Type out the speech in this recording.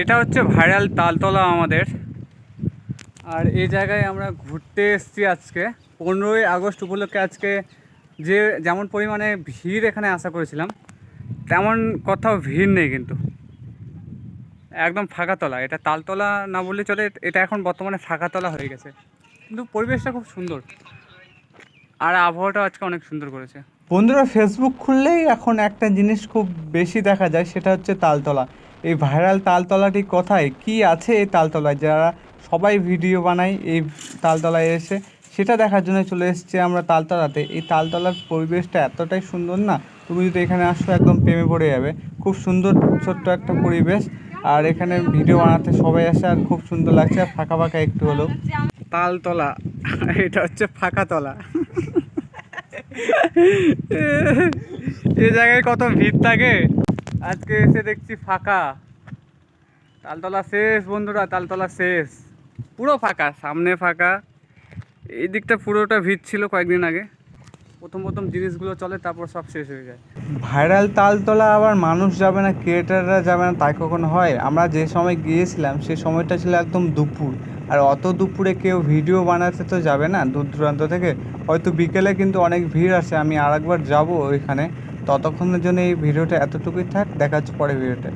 এটা হচ্ছে ভাইরাল তালতলা আমাদের। আর এই জায়গায় আমরা ঘুরতে এসেছি আজকে। পনেরোই আগস্ট উপলক্ষে আজকে যে যেমন পরিমাণে ভিড় এখানে আশা করেছিলাম, তেমন কোথাও ভিড় নেই কিন্তু। একদম ফাঁকাতলা এটা তালতলা না বললে চলে, এটা এখন বর্তমানে ফাঁকাতলা হয়ে গেছে। কিন্তু পরিবেশটা খুব সুন্দর। আর আবহাওয়াটা আজকে অনেক সুন্দর করেছে। বন্ধুরা ফেসবুক খুললেই এখন একটা জিনিস খুব বেশি দেখা যায়, সেটা হচ্ছে তালতলা। এই ভাইরাল তালতলাটি কোথায়? কি আছে এই তালতলায়? যারা সবাই ভিডিও বানায় এই তালতলায় এসে, সেটা দেখার জন্য চলে এসেছি আমরা তালতলাতে। এই তালতলার পরিবেশটা এতটাই সুন্দর না, তুমি যদি এখানে আসো একদম প্রেমে পড়ে যাবে। খুব সুন্দর, ছোট্ট একটা পরিবেশ। আর এখানে ভিডিও বানাতে সবাই আসে, আর খুব সুন্দর লাগছে। আর ফাঁকা ফাঁকা একটু হলেও। তালতলা, এটা হচ্ছে ফাঁকাতলা এ জায়গায় কত ভিড় থাকে। আজকে এসে দেখছি ফাঁকা। তালতলা শেষ, বন্ধুরা, তালতলা শেষ। পুরো ফাঁকা, সামনে ফাঁকা। এই দিকটা পুরোটা ভিড় ছিল কয়েকদিন আগে। প্রথম প্রথম জিনিসগুলো চলে, তারপর সব শেষ হয়ে যায়। ভাইরাল তালতলা আবার মানুষ যাবে না ক্রিয়েটাররা যাবে না, তাই কখনো হয়? আমরা যে সময় গিয়েছিলাম, সে সময়টা ছিল একদম দুপুর। আর অত দুপুরে কেউ ভিডিও বানাতে তো যাবে না দূর দূরান্ত থেকে। হয়তো বিকেলে কিন্তু অনেক ভিড় আছে, আমি আরেকবার যাব ওইখানে। ততক্ষণের জন্য এই ভিডিওটা এতটুকুই থাক, দেখা হচ্ছে পরে ভিডিওটা